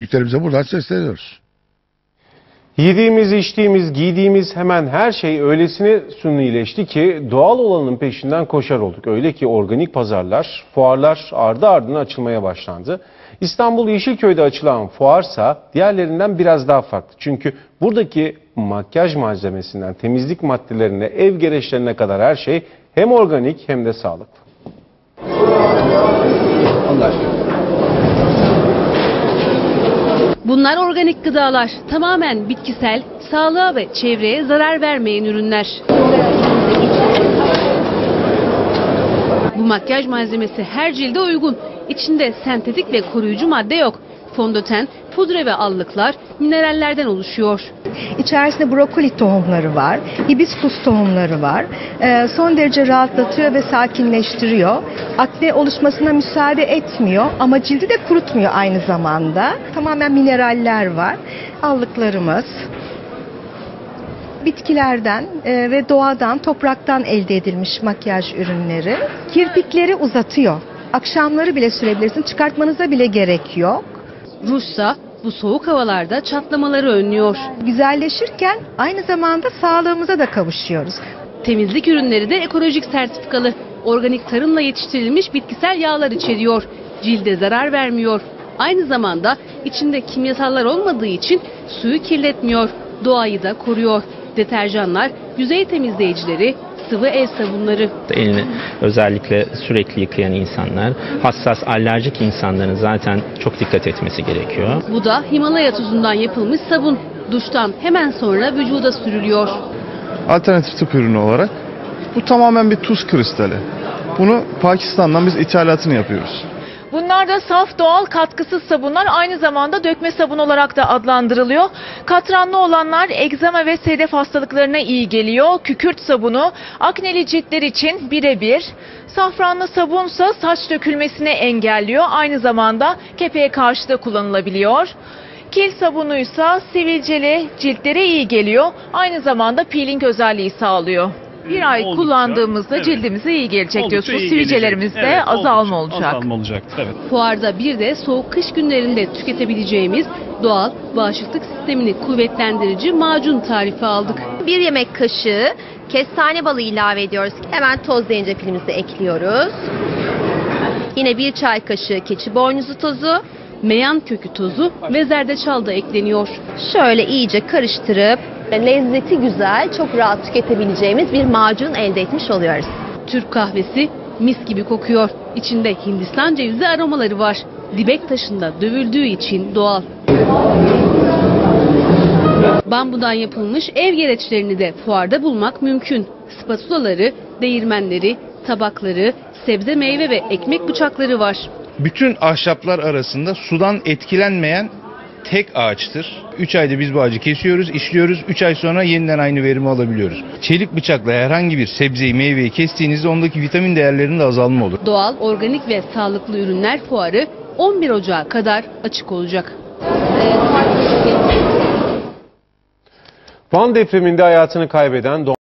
Büyüklerimize buradan sesleniyoruz. Yediğimiz, içtiğimiz, giydiğimiz hemen her şey öylesine sunileşti ki doğal olanın peşinden koşar olduk. Öyle ki organik pazarlar, fuarlar ardı ardına açılmaya başlandı. İstanbul Yeşilköy'de açılan fuarsa diğerlerinden biraz daha farklı. Çünkü buradaki makyaj malzemesinden temizlik maddelerine, ev gereçlerine kadar her şey hem organik hem de sağlıklı. Bunlar organik gıdalar. Tamamen bitkisel, sağlığa ve çevreye zarar vermeyen ürünler. Bu makyaj malzemesi her cilde uygun. İçinde sentetik ve koruyucu madde yok. Fondöten, pudra ve allıklar minerallerden oluşuyor. İçerisinde brokoli tohumları var, hibiskus tohumları var. Ee, son derece rahatlatıyor ve sakinleştiriyor. Akne oluşmasına müsaade etmiyor ama cildi de kurutmuyor aynı zamanda. Tamamen mineraller var. Allıklarımız bitkilerden e, ve doğadan, topraktan elde edilmiş makyaj ürünleri. Kirpikleri uzatıyor. Akşamları bile sürebilirsin. Çıkartmanıza bile gerek yok. Rujsa bu soğuk havalarda çatlamaları önlüyor. Güzelleşirken aynı zamanda sağlığımıza da kavuşuyoruz. Temizlik ürünleri de ekolojik sertifikalı. Organik tarımla yetiştirilmiş bitkisel yağlar içeriyor. Cilde zarar vermiyor. Aynı zamanda içinde kimyasallar olmadığı için suyu kirletmiyor. Doğayı da koruyor. Deterjanlar, yüzey temizleyicileri, sıvı el sabunları. Elini özellikle sürekli yıkayan insanlar, hassas alerjik insanların zaten çok dikkat etmesi gerekiyor. Bu da Himalaya tuzundan yapılmış sabun. Duştan hemen sonra vücuda sürülüyor. alternatif tıp ürünü olarak. Bu tamamen bir tuz kristali. Bunu Pakistan'dan biz ithalatını yapıyoruz. Bunlar da saf doğal katkısız sabunlar aynı zamanda dökme sabun olarak da adlandırılıyor. Katranlı olanlar egzama ve sedef hastalıklarına iyi geliyor. Kükürt sabunu akneli ciltler için birebir. Safranlı sabunsa saç dökülmesini engelliyor. Aynı zamanda kepeğe karşı da kullanılabiliyor. Kil sabunuysa sivilceli ciltlere iyi geliyor. Aynı zamanda peeling özelliği sağlıyor. Bir ay Oldukça, kullandığımızda evet. cildimize iyi gelecek Oldukça diyorsunuz. iyi Sivilcelerimizde gelecek. Evet, azalma oldukça olacak. Azalma olacak. Evet. Fuarda bir de soğuk kış günlerinde tüketebileceğimiz doğal bağışıklık sistemini kuvvetlendirici macun tarifi aldık. Bir yemek kaşığı kestane balı ilave ediyoruz. Hemen toz zencefilimizi ekliyoruz. Yine bir çay kaşığı keçi boynuzu tozu. Meyan kökü tozu ve zerdeçal da ekleniyor. Şöyle iyice karıştırıp lezzeti güzel, çok rahat tüketebileceğimiz bir macun elde etmiş oluyoruz. Türk kahvesi mis gibi kokuyor. İçinde Hindistan cevizi aromaları var. Dibek taşında dövüldüğü için doğal. Bambudan yapılmış ev gereçlerini de fuarda bulmak mümkün. Spatulaları, değirmenleri, tabakları, sebze meyve ve ekmek bıçakları var. bütün ahşaplar arasında sudan etkilenmeyen tek ağaçtır. 3 ayda biz bu ağacı kesiyoruz, işliyoruz. 3 ay sonra yeniden aynı verimi alabiliyoruz. Çelik bıçakla herhangi bir sebzeyi, meyveyi kestiğinizde ondaki vitamin değerlerinde azalma olur. Doğal, organik ve sağlıklı ürünler fuarı 11 Ocağı kadar açık olacak. Van depreminde hayatını kaybeden